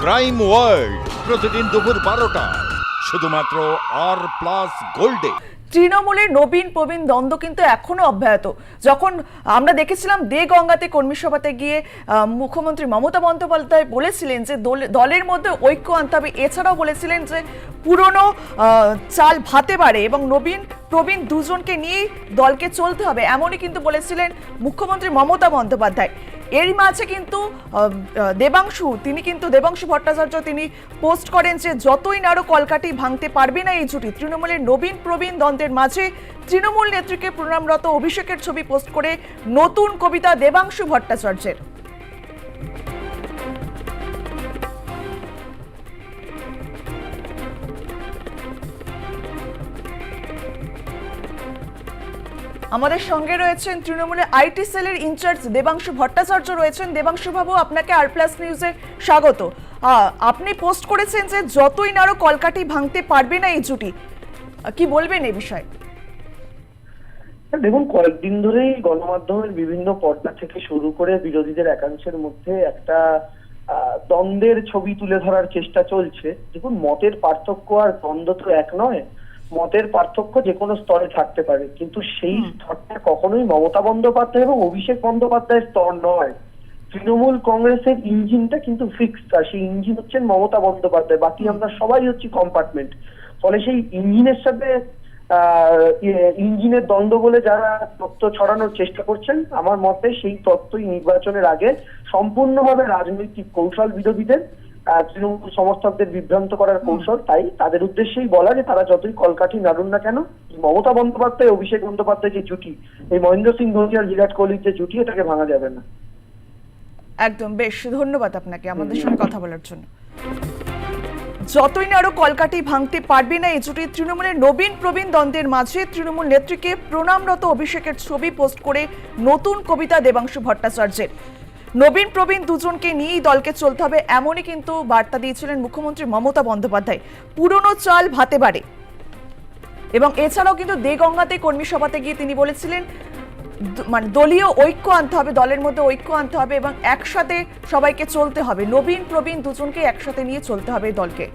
Crime world প্রতিদিন দুপুর বারোটায় শুধুমাত্র আর প্লাস গোল্ডে তৃণমূলের নবীন প্রবীণ দ্বন্দ্ব কিন্তু এখনও অব্যাহত। যখন আমরা দেখেছিলাম দে গঙ্গাতে কর্মী সভাতে গিয়ে মুখ্যমন্ত্রী মমতা বন্দ্যোপাধ্যায় বলেছিলেন যে দল- দলের মধ্যে ঐক্য আনতে হবে। এছাড়াও বলেছিলেন যে পুরনো চাল ভাতে পারে এবং নবীন প্রবীণ দুজনকে নিয়েই দলকে চলতে হবে। এমনই কিন্তু বলেছিলেন মুখ্যমন্ত্রী মমতা বন্দ্যোপাধ্যায়। এরই মাঝে কিন্তু দেবাংশু, তিনি কিন্তু দেবাংশু ভট্টাচার্য, তিনি পোস্ট করেন যে যতই নাড়ো কলকাটি ভাঙতে পারবে না এই জুটি, তৃণমূলের নবীন প্রবীণ দ্বন্দ্বের মাঝে তৃণমূল নেত্রীকে প্রণামরত অভিষেকের ছবি পোস্ট করে নতুন কবিতা দেবাংশু ভট্টাচার্যের। আমাদের সঙ্গে রয়েছেন তৃণমূলের আইটি সেলের ইনচার্জ দেবাংশু ভট্টাচার্য রয়েছেন। দেবাংশু বাবু, আপনাকে আর প্লাস নিউজে স্বাগত। আপনি পোস্ট করেছেন যে যতই নাড়ো কলকাটি ভাঙতে পারবে না এই জুটি। কি বলবেন এই বিষয়ে? দেখুন, কয়েকদিন ধরেই গণমাধ্যমের বিভিন্ন পর্দা থেকে শুরু করে বিরোধীদের একাংশের মধ্যে একটা দ্বন্দ্বের ছবি তুলে ধরার চেষ্টা চলছে। দেখুন, মতের পার্থক্য আর দ্বন্দ্ব তো এক নয়। মতের পার্থক্য যে কোনো স্তরে থাকতে পারে। কিন্তু সেই স্তরটা কখনোই মমতা বন্দ্যোপাধ্যায় এবং অভিষেক বন্দ্যোপাধ্যায়ের স্তর নয়। তৃণমূল কংগ্রেসের ইঞ্জিনটা কিন্তু ফিক্সড আর সেই ইঞ্জিন হচ্ছেন মমতা বন্দ্যোপাধ্যায়। বাকি আমরা সবাই হচ্ছি কম্পার্টমেন্ট ফলে সেই ইঞ্জিনের সাথে আহ, ইয়ে, ইঞ্জিনের দ্বন্দ্ব বলে যারা তত্ত্ব ছড়ানোর চেষ্টা করছেন আমার মতে সেই তথ্যই নির্বাচনের আগে সম্পূর্ণভাবে রাজনৈতিক কৌশল বিরোধীদের তৃণমূল সমর্থকদের বিভ্রান্ত করার কৌশল তাই তাদের উদ্দেশ্যেই বলা যে তারা যতই কলকাঠি নাড়ুন না কেন মমতা বন্দ্যোপাধ্যায় অভিষেক বন্দ্যোপাধ্যায় যে জুটি এই মহেন্দ্র সিং ধোনি আর বিরাট কোহলির যে জুটি এটাকে ভাঙা যাবে না। একদম বেশ ধন্যবাদ আপনাকে আমাদের সঙ্গে কথা বলার জন্য। যতই না আরও কলকাটি ভাঙতে পারবে না এই জুটি তৃণমূলের নবীন প্রবীণ দ্বন্দ্বের মাঝে তৃণমূল নেত্রীকে প্রণামরত অভিষেকের ছবি পোস্ট করে নতুন কবিতা দেবাংশু ভট্টাচার্যের। নবীন, প্রবীণ দুজনকে নিয়েই দলকে চলতে হবে, এমনই কিন্তু বার্তা দিয়েছিলেন মুখ্যমন্ত্রী মমতা বন্দ্যোপাধ্যায়। পুরনো চাল ভাতে বাড়ে। এবং এছাড়াও কিন্তু দে গঙ্গাতে কর্মী সভাতে গিয়ে তিনি বলেছিলেন মানে দলীয় ঐক্য আনতে হবে, দলের মধ্যে ঐক্য আনতে হবে এবং একসাথে সবাইকে চলতে হবে। নবীন, প্রবীণ দুজনকে একসাথে নিয়ে চলতে হবে দলকে।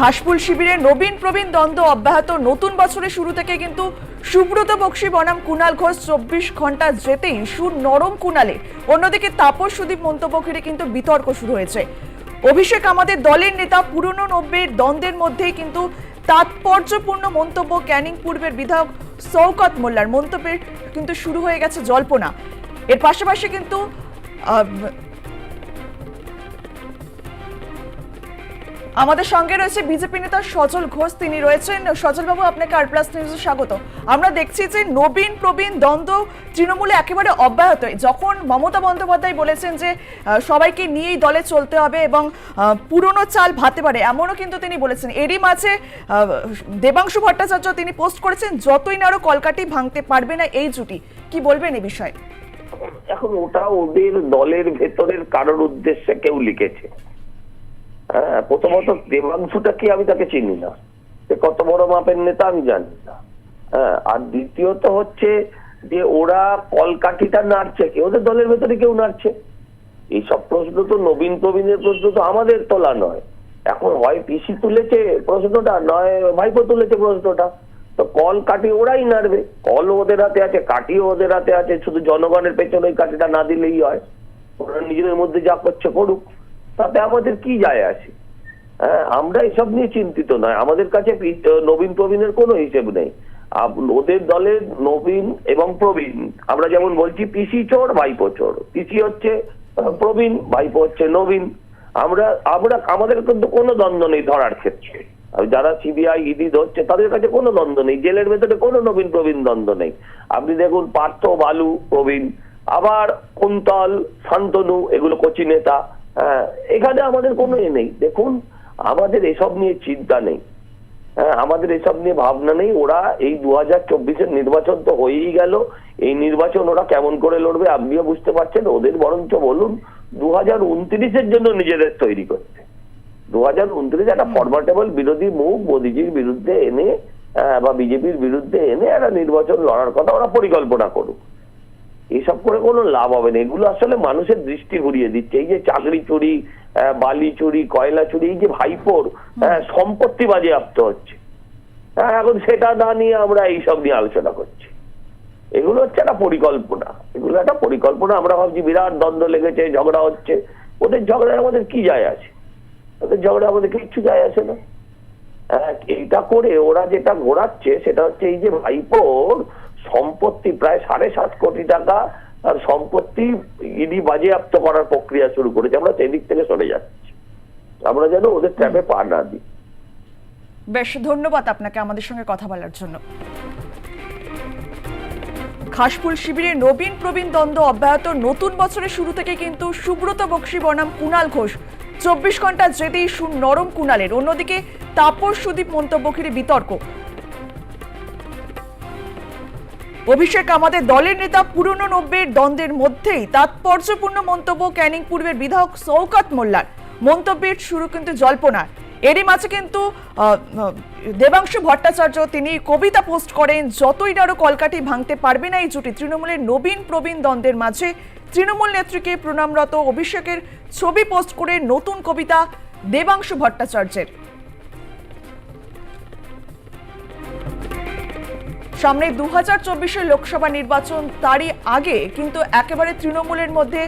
ঘাসফুল শিবিরে নবীন প্রবীণ দ্বন্দ্ব অব্যাহত নতুন বছরের শুরু থেকে কিন্তু সুব্রত বক্সি বনাম কুণাল ঘোষ চব্বিশ ঘণ্টা যেতেই সুর নরম কুণালে অন্যদিকে তাপস সুদীপ মন্তব্য ঘিরে কিন্তু বিতর্ক শুরু হয়েছে। অভিষেক আমাদের দলের নেতা, পুরনো নব্বের দ্বন্দ্বের মধ্যেই কিন্তু তাৎপর্যপূর্ণ মন্তব্য ক্যানিং পূর্বের বিধায়ক সৌকত মোল্লার মন্তব্যের কিন্তু শুরু হয়ে গেছে জল্পনা। এর পাশাপাশি কিন্তু আমাদের সঙ্গে রয়েছে বিজেপি নেতা সজল ঘোষ, তিনি রয়েছেন। সজল বাবু আপনাকে আর প্লাস নিউজে স্বাগত। আমরা দেখছি যে নবীন, প্রবীণ দ্বন্দ্ব তৃণমূলে একেবারে অব্যাহত। যখন মমতা বন্দ্যোপাধ্যায় বলেছেন যে সবাইকে নিয়েই দলে চলতে হবে এবং পুরনো চাল ভাতে পারে, এমনও কিন্তু তিনি বলেছেন। এরই মাঝে দেবাংশু ভট্টাচার্য তিনি পোস্ট করেছেন, যতই না আরও কলকাটি ভাঙতে পারবে না এই জুটি। কি বলবেন এই বিষয়ে? এখন ওটা ওদের দলের ভেতরের কারোর উদ্দেশ্যে কেউ লিখেছে। হ্যাঁ প্রথমত দেবাংশুটা কি আমি তাকে চিনি না? সে কত বড় মাপের নেতা আমি জানি না। হ্যাঁ আর দ্বিতীয়ত হচ্ছে যে ওরা কলকাঠিটা নাড়ছে কি ওদের দলের ভেতরে কেউ নাড়ছে। এইসব প্রশ্ন তো নবীন প্রবীণের প্রশ্ন তো আমাদের তোলা নয়। এখন হয় পিসি তুলেছে প্রশ্নটা, নয়, ভাইপো তুলেছে প্রশ্নটা। তো কল কাটি ওরাই নাড়বে। কল ওদের হাতে আছে কাটিও ওদের হাতে আছে, শুধু জনগণের পেছনে ওই কাঠিটা না দিলেই হয়। ওরা নিজেদের মধ্যে যা করছে করুক। তাতে আমাদের কি যায় আসে হ্যাঁ আমরা এসব নিয়ে চিন্তিত নয়। আমাদের কাছে নবীন প্রবীণের কোনো হিসেব নেই। ওদের দলের নবীন এবং প্রবীণ। আমরা যেমন বলছি পিসি চোর, ভাইপো চোর। পিসি হচ্ছে প্রবীণ, ভাইপো হচ্ছে নবীন। আমরা আমরা, আমাদের কিন্তু কোনো দ্বন্দ্ব নেই ধরার ক্ষেত্রে। যারা সিবিআই, ইডি ধরছে, তাদের কাছে কোনো দ্বন্দ্ব নেই। জেলের ভেতরে কোনো নবীন প্রবীণ দ্বন্দ্ব নেই। আপনি দেখুন পার্থ বালু প্রবীণ, আবার কুন্তল, শান্তনু, এগুলো কচি নেতা। এখানে আমাদের কোনো এ নেই। দেখুন, আমাদের এসব নিয়ে চিন্তা নেই। হ্যাঁ আমাদের এসব নিয়ে ভাবনা নেই। ওরা এই দু হাজার চব্বিশের নির্বাচন তো হয়েই গেল। এই নির্বাচন ওরা কেমন করে লড়বে আপনিও বুঝতে পারছেন। ওদের বরঞ্চ বলুন দু হাজার উনত্রিশের জন্য নিজেদের তৈরি করতে দু হাজার উনত্রিশে একটা ফরমাটেবল বিরোধী মুখ মোদিজির বিরুদ্ধে এনে বা বিজেপির বিরুদ্ধে এনে একটা নির্বাচন লড়ার কথা ওরা পরিকল্পনা করুক। এসব করে কোনো লাভ হবে না। এগুলো আসলে মানুষের দৃষ্টি ঘুরিয়ে দিচ্ছে। এই যে চাকরি চুরি বালি চুরি কয়লা চুরি এই যে ভাইপোর সম্পত্তি বাজেয়াপ্ত হচ্ছে। হ্যাঁ এখন সেটা না নিয়ে আমরা এইসব নিয়ে আলোচনা করছি। এগুলো হচ্ছে একটা পরিকল্পনা। এগুলো একটা পরিকল্পনা। আমরা ভাবছি বিরাট দ্বন্দ্ব লেগেছে ঝগড়া হচ্ছে। ওদের ঝগড়ায় আমাদের কি যায় আছে? ওদের ঝগড়া আমাদের কিচ্ছু যায় আসে না। হ্যাঁ, এইটা করে ওরা যেটা ঘোরাচ্ছে সেটা হচ্ছে এই যে ভাইপোর সম্পত্তি প্রায় সাড়ে সাত কোটি টাকা, আর সম্পত্তি ইডি বাজেয়াপ্ত করার প্রক্রিয়া শুরু করেছে। আমরা সেদিক থেকে সরে যাচ্ছি। আমরা যেন ওদের ট্র্যাপে পা না দিই। বেশ, ধন্যবাদ আপনাকে আমাদের সঙ্গে কথা বলার জন্য। খাসফুল শিবিরে নবীন প্রবীণ দ্বন্দ্ব অব্যাহত। নতুন বছরের শুরু থেকে কিন্তু সুব্রত বক্সি বনাম কুণাল ঘোষ। চব্বিশ ঘণ্টা যেতেই নরম কুণালের। অন্যদিকে তাপস সুদীপ মন্তব্য ঘিরে বিতর্ক। অভিষেক, আমাদের দলের নেতা পুরনো নব্বের দ্বন্দ্বের মধ্যেই তাৎপর্যপূর্ণ মন্তব্য ক্যানিং পূর্বের বিধায়ক সৌকাত মোল্লার। মন্তব্যের শুরু কিন্তু জল্পনা এরই মাঝে কিন্তু দেবাংশু ভট্টাচার্য তিনি কবিতা পোস্ট করেন, যতই নাড়ো কলকাঠি ভাঙতে পারবে না এই জুটি। তৃণমূলের নবীন প্রবীণ দ্বন্দ্বের মাঝে তৃণমূল নেত্রীকে প্রণামরত অভিষেকের ছবি পোস্ট করে নতুন কবিতা দেবাংশু ভট্টাচার্যের। সামনে দু হাজার চব্বিশের লোকসভা নির্বাচন তারই আগে কিন্তু একেবারে তৃণমূলের মধ্যে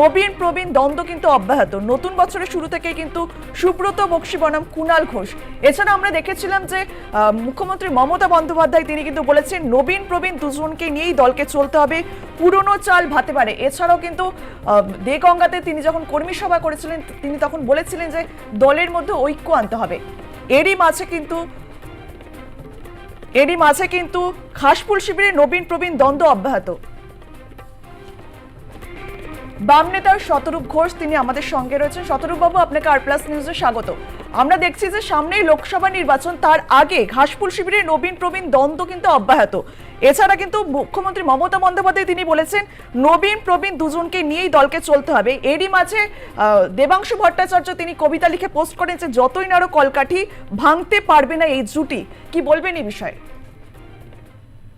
নবীন, প্রবীণ দ্বন্দ্ব কিন্তু অব্যাহত। নতুন বছরের শুরু থেকে কিন্তু সুব্রত, বক্সি বনাম কুণাল ঘোষ। এছাড়া আমরা দেখেছিলাম যে মুখ্যমন্ত্রী মমতা বন্দ্যোপাধ্যায় তিনি কিন্তু বলেছেন, নবীন, প্রবীণ দুজনকে নিয়েই দলকে চলতে হবে, পুরনো চাল ভাতে পারে। এছাড়াও কিন্তু দেগঙ্গাতে তিনি যখন কর্মী সভা করেছিলেন, তিনি তখন বলেছিলেন যে, দলের মধ্যে ঐক্য আনতে হবে। এরই মাঝে কিন্তু এরই মাঝে কিন্তু খাসপুল শিবিরে নবীন প্রবীণ দ্বন্দ্ব অব্যাহত। বাম নেতার শতরূপ ঘোষ তিনি আমাদের সঙ্গে রয়েছেন। শতরূপ বাবু আপনাকে আর প্লাস নিউজে স্বাগত। আমরা দেখছি যে সামনেই লোকসভা নির্বাচন, তার আগে ঘাসফুল শিবিরে নবীন প্রবীণ দ্বন্দ্ব কিন্তু অব্যাহত। এছাড়া কিন্তু মুখ্যমন্ত্রী মমতা বন্দ্যোপাধ্যায় তিনি বলেছেন, নবীন প্রবীণ দুজনকে নিয়েই দলকে চলতে হবে। এরই মাঝে দেবাংশু ভট্টাচার্য তিনি কবিতা লিখে পোস্ট করেন যে, যতই নাড়ো কলকাঠি, ভাঙতে পারবে না এই জুটি। কি বলবেন এই বিষয়ে?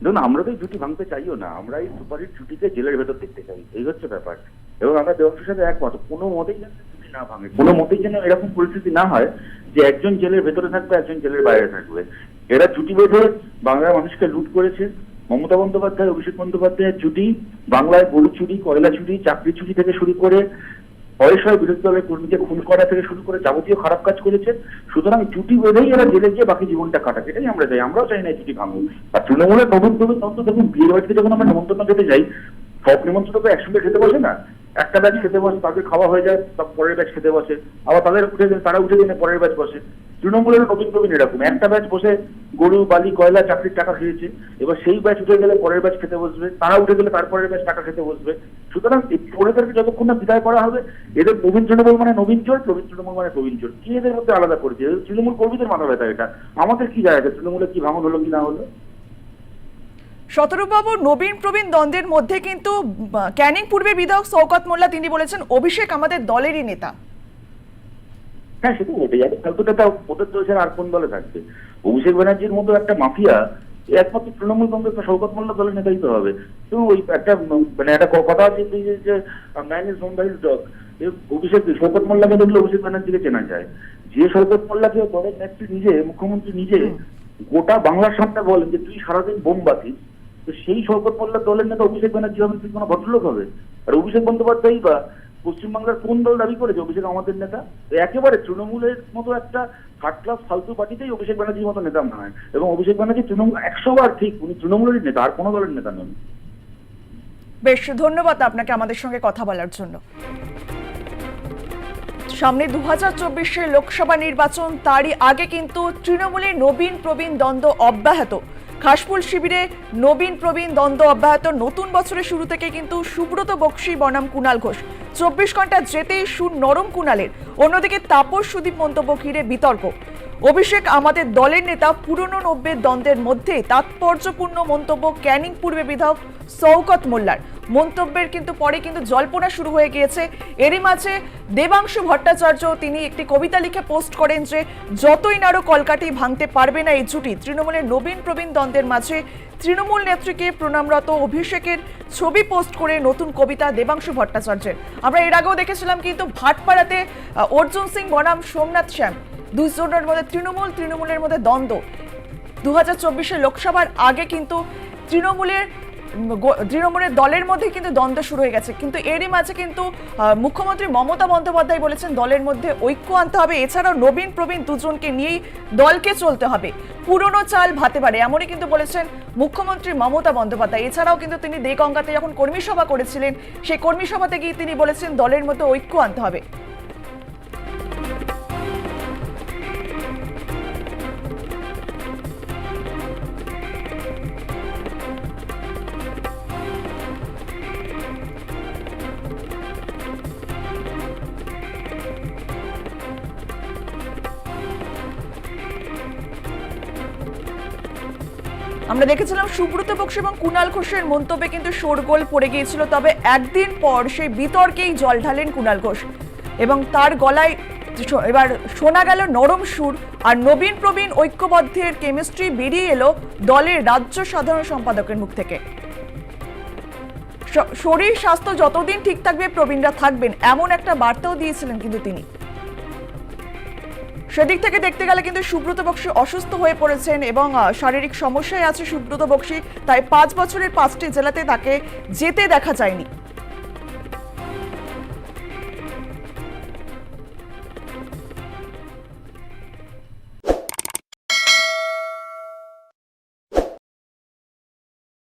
দেখুন, আমরা তো এই জুটি ভাঙতে চাইও না। আমরা এই সুপারহিট জুটিকে জেলের ভেতর দেখতে চাই। এই হচ্ছে ব্যাপার। এবং আমরা দেবংশের সাথে একমত। কোনো মতেই যেন না ভাঙে। কোনো মতেই যেন এরকম পরিস্থিতি না হয় যে একজন জেলের ভেতরে থাকবে, একজন জেলের বাইরে থাকবে। এরা জুটি বেঁধে বাংলার মানুষকে লুট করেছে। মমতা বন্দ্যোপাধ্যায়, অভিষেক বন্দ্যোপাধ্যায়ের জুটি, বাংলায় গরু চুরি, কয়লা চুরি, চাকরি চুরি থেকে শুরু করে পয়সায় বিরোধী দলের কর্মীকে খুন করা থেকে শুরু করে যাবতীয় খারাপ কাজ করেছে। সুতরাং জুটি বেঁধেই এরা জেলে গিয়ে বাকি জীবনটা কাটাক। এটাই আমরা চাই। আমরাও চাই না জুটি ভাঙুক। আর তৃণমূলের নতুন তন্ত্র দেখুন, বিয়ের বাড়িতে যখন আমরা নেমন্তন্ন খেতে যাই, সব নিমন্ত্রণ তো একসঙ্গে খেতে বসে না? একটা ব্যাচ খেতে বসে তাদের খাওয়া হয়ে যায় সব পরের ব্যাচ খেতে বসে। আবার তাদের উঠে তারা উঠে দিনে পরের ব্যাচ বসে। তৃণমূলের নতুন প্রবীণ এরকম, একটা ব্যাচ বসে গরু, বালি, কয়লা, চাকরির টাকা খেয়েছে। এবার সেই ব্যাচ উঠে গেলে পরের ব্যাচ খেতে বসবে, তারা উঠে গেলে তারপরের ব্যাচ টাকা খেতে বসবে। সুতরাং পরেদেরকে যতক্ষণ না বিদায় করা হবে, এদের নবীন তৃণমূল মানে নবীন চোর, প্রবীণ তৃণমূল মানে প্রবীণ চোর। কি এদের মধ্যে আলাদা করেছে? তৃণমূল কর্মীদের মাথা ব্যথা এটা। আমাদের কি যায় আছে? তৃণমূলে কি ভাঙন হলো কি না হলো? শতরূপবাবু নবীন প্রবীণ দ্বন্দ্বের মধ্যে কিন্তু ক্যানিং পূর্বের বিধায়ক শওকত মোল্লা তিনি বলেছেন অভিষেক আমাদের দলেরই নেতা। হ্যাঁ সেটা ঘটে যাবে। ফালতুটা তো ওদের তো আর কোন দলে থাকবে? অভিষেক ব্যানার্জির মতো একটা মাফিয়া একমাত্র তৃণমূল কংগ্রেস বা শৌকত মোল্লা দলের নেতাই তো হবে। তো ওই একটা মানে একটা কথা আছে যে- man is by dog Abhishek Shaukat মোল্লাকে দেখলে অভিষেক ব্যানার্জিকে চেনা যায়। যে শৌকত মোল্লাকে দলের নেত্রী নিজে মুখ্যমন্ত্রী নিজে গোটা বাংলার সামনে বলেন যে তুই সারাদিন বোম বাতিস তো সেই শৌকত মোল্লা দলের নেতা অভিষেক ব্যানার্জি হবেন তুই কোনো ভদ্রলোক হবে? আর অভিষেক বন্দ্যোপাধ্যায় বা পশ্চিমবাংলার কোন দল দাবি করেছে অভিষেক আমাদের নেতা? একেবারে তৃণমূলের মতো একটা থার্ড ক্লাস ফালতু পার্টিতেই অভিষেক ব্যানার্জির মতো নেতা নয় এবং অভিষেক ব্যানার্জি তৃণমূল একশো বার ঠিক, উনি তৃণমূলেরই নেতা, আর কোনো দলের নেতা নন। বেশ, ধন্যবাদ আপনাকে আমাদের সঙ্গে কথা বলার জন্য। সামনে দু হাজার লোকসভা নির্বাচন, তারই আগে কিন্তু তৃণমূলের নবীন প্রবীণ দ্বন্দ্ব অব্যাহত। খাসফুল শিবিরে নবীন প্রবীণ দ্বন্দ্ব অব্যাহত। নতুন বছরের শুরু থেকে কিন্তু সুব্রত বক্সি বনাম কুণাল ঘোষ। চব্বিশ ঘণ্টা যেতেই সুর নরম কুণালের অন্যদিকে তাপস সুদীপ মন্তব্য ঘিরে বিতর্ক। অভিষেক আমাদের দলের নেতা, পুরনো নব্বের দ্বন্দ্বের মধ্যে তাৎপর্যপূর্ণ মন্তব্য ক্যানিং পূর্বে বিধায়ক শওকত মোল্লার। মন্তব্যের কিন্তু পরে কিন্তু জল্পনা শুরু হয়ে গিয়েছে। এরই মাঝে দেবাংশু ভট্টাচার্য তিনি একটি কবিতা লিখে পোস্ট করেন যে, যতই নাড়ো কলকাঠি ভাঙতে পারবে না এই জুটি তৃণমূলের নবীন প্রবীণ দ্বন্দ্বের মাঝে তৃণমূল নেত্রীকে প্রণামরত অভিষেকের ছবি পোস্ট করে নতুন কবিতা দেবাংশু ভট্টাচার্যের। আমরা এর আগেও দেখেছিলাম কিন্তু ভাটপাড়াতে অর্জুন সিং বনাম সোমনাথ শ্যাম দুজনের মধ্যে তৃণমূল, তৃণমূলের মধ্যে দ্বন্দ্ব। দু হাজার চব্বিশের লোকসভার আগে কিন্তু তৃণমূলের তৃণমূলের দলের মধ্যে কিন্তু দ্বন্দ্ব শুরু হয়ে গেছে। কিন্তু এরই মাঝে কিন্তু মুখ্যমন্ত্রী মমতা বন্দ্যোপাধ্যায় বলেছেন দলের মধ্যে ঐক্য আনতে হবে। এছাড়াও নবীন, প্রবীণ দুজনকে নিয়েই দলকে চলতে হবে। পুরনো চাল ভাতে পারে, এমনই কিন্তু বলেছেন মুখ্যমন্ত্রী মমতা বন্দ্যোপাধ্যায়। এছাড়াও কিন্তু তিনি দেগঙ্গাতে যখন কর্মী সভা করেছিলেন, সেই কর্মী সভাতে গিয়ে তিনি বলেছেন দলের মধ্যে ঐক্য আনতে হবে। আমরা দেখেছিলাম সুব্রত বক্সী এবং কুণাল ঘোষের মন্তব্যে কিন্তু শোরগোল পড়ে গিয়েছিল, তবে একদিন পর সেই বিতর্কেই জল ঢালেন কুণাল ঘোষ। এবং তার গলায় এবার শোনা গেল নরম সুর, আর নবীন প্রবীণ ঐক্যবদ্ধের কেমিস্ট্রি বেরিয়ে এলো দলের রাজ্য সাধারণ সম্পাদকের মুখ থেকে। শরীর, স্বাস্থ্য যতদিন ঠিক থাকবে, প্রবীণরা থাকবেন, এমন একটা বার্তাও দিয়েছিলেন কিন্তু তিনি। সেদিক থেকে দেখতে গেলে কিন্তু সুব্রত বক্সী অসুস্থ হয়ে পড়েছেন এবং শারীরিক সমস্যায় আছে সুব্রত বক্সী। তাই পাঁচ বছরের পাঁচটি জেলাতে তাকে যেতে দেখা যায়নি।